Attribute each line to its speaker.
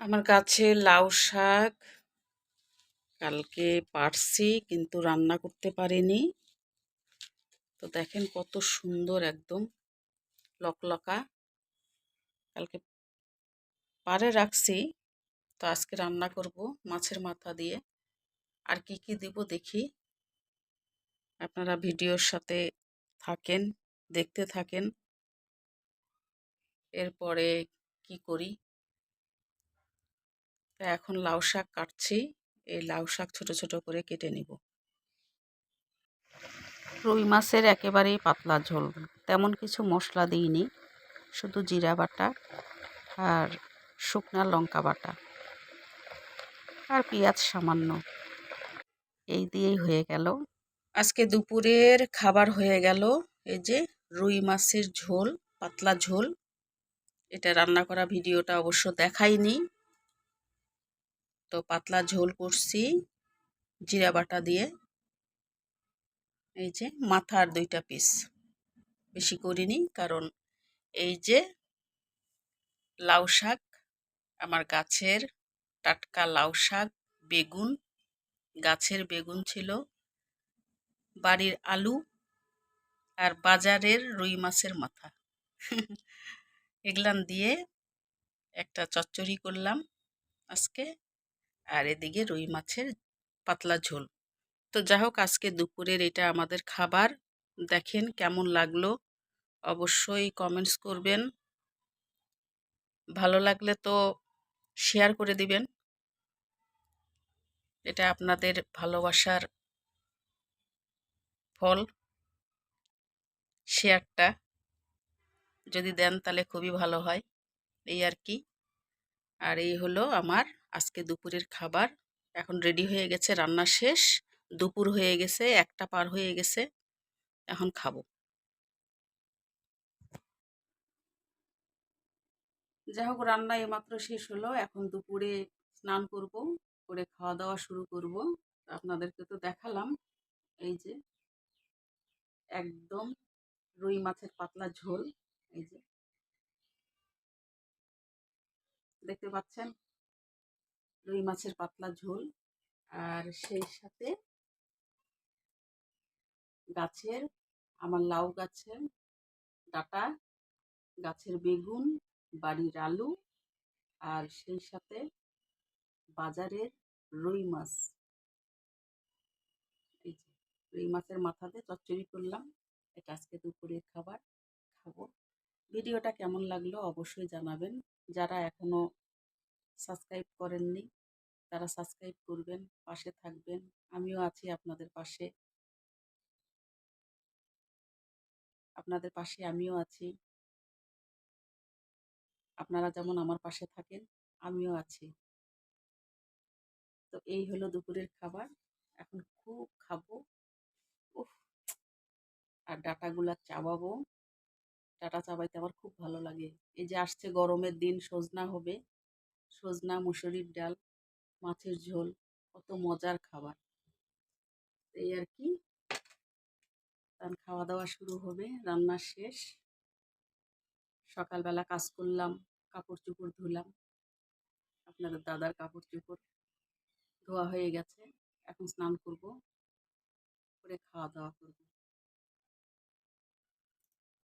Speaker 1: আমার গাছে লাউ শাক, কালকে পারছি কিন্তু রান্না করতে পারিনি। তো দেখেন কত সুন্দর একদম লকলকা। কালকে পারে রাখছি, তো আজকে রান্না করব মাছের মাথা দিয়ে। আর কি কি দিব দেখি। আপনারা ভিডিওর সাথে থাকেন, দেখতে থাকেন। এরপরে কি করি? তা এখন লাউ শাক কাটছি। এই লাউ শাক ছোট ছোট করে কেটে নিব। রুই মাছের একেবারেই পাতলা ঝোল। তেমন কিছু মশলা দিইনি। শুধু জিরা বাটা আর শুকনা লঙ্কা বাটা আর পেঁয়াজ সামান্য। এই দিয়েই হয়ে গেল। আজকে দুপুরের খাবার হয়ে গেল। এই যে রুই মাছের ঝোল, পাতলা ঝোল। এটা রান্না করা ভিডিওটা অবশ্য দেখাইনি। তো পাতলা ঝোল করছি জিরা বাটা দিয়ে। এই যে মাথার দুইটা পিস বেশি করিনি কারণ এই যে লাউ শাক, আমার গাছের টাটকা লাউ শাক, বেগুন, গাছের বেগুন ছিল, বাড়ির আলু আর বাজারের রুই মাছের মাথা। এগুলান দিয়ে একটা চচ্চড়ি করলাম আজকে। আর এদিকে রুই মাছের পাতলা ঝোল। তো যাই হোক আজকে দুপুরের এটা আমাদের খাবার। দেখেন কেমন লাগল। অবশ্যই কমেন্টস করবেন। ভালো লাগলে তো শেয়ার করে দিবেন। এটা আপনাদের ভালোবাসার ফল। শেয়ারটা যদি দেন তাহলে খুবই ভালো হয়। এই আর কি। আর এই হলো আমার আজকে দুপুরের খাবার। এখন রেডি হয়ে গেছে, রান্না শেষ। দুপুর হয়ে গেছে, একটা পার হয়ে গেছে। এখন খাব। যাই হোক রান্না এইমাত্র শেষ হলো। এখন দুপুরে স্নান করব, করে খাওয়া দাওয়া শুরু করব। আপনাদেরকে তো দেখালাম, এই যে একদম রুই মাছের পাতলা ঝোল, এই যে। দেখতে পাচ্ছেন? রুই মাছের পাতলা ঝোল। আর সেই সাথে গাছের, আমার লাউ গাছের ডাটা, গাছের বেগুন, বাড়ির আলু, আর সেই সাথে বাজারের রুই মাছ। এই যে, রুই মাছের মাথাতে চচ্চড়ি করলাম। এটা আজকে দুপুরের খাবার, খাব। ভিডিওটা কেমন লাগল অবশ্যই জানাবেন। যারা এখনও সাবস্ক্রাইব করেননি তারা সাবস্ক্রাইব করবেন, পাশে থাকবেন। আমিও আছি আপনাদের পাশে। আপনাদের পাশে আমিও আছি। আপনারা যেমন আমার পাশে থাকেন, আমিও আছি। তো এই হলো দুপুরের খাবার। এখন খুব খাব। উফ! আর ডাটাগুলা চাবাবো। ডাটা চাবাইতে আমার খুব ভালো লাগে। এই যে আসছে গরমের দিন, সজনা হবে। সজনা, মুসুরির ডাল। মাছের ঝোল, কত মজার খাবার। এই আর কি। তার খাওয়া দাওয়া শুরু হবে, রান্না শেষ। সকালবেলা কাজ করলাম কাপড় চোপড় ধুলাম। আপনাদের দাদার কাপড় চুপড় ধোয়া হয়ে গেছে, এখন স্নান করব, করে খাওয়া দাওয়া করব।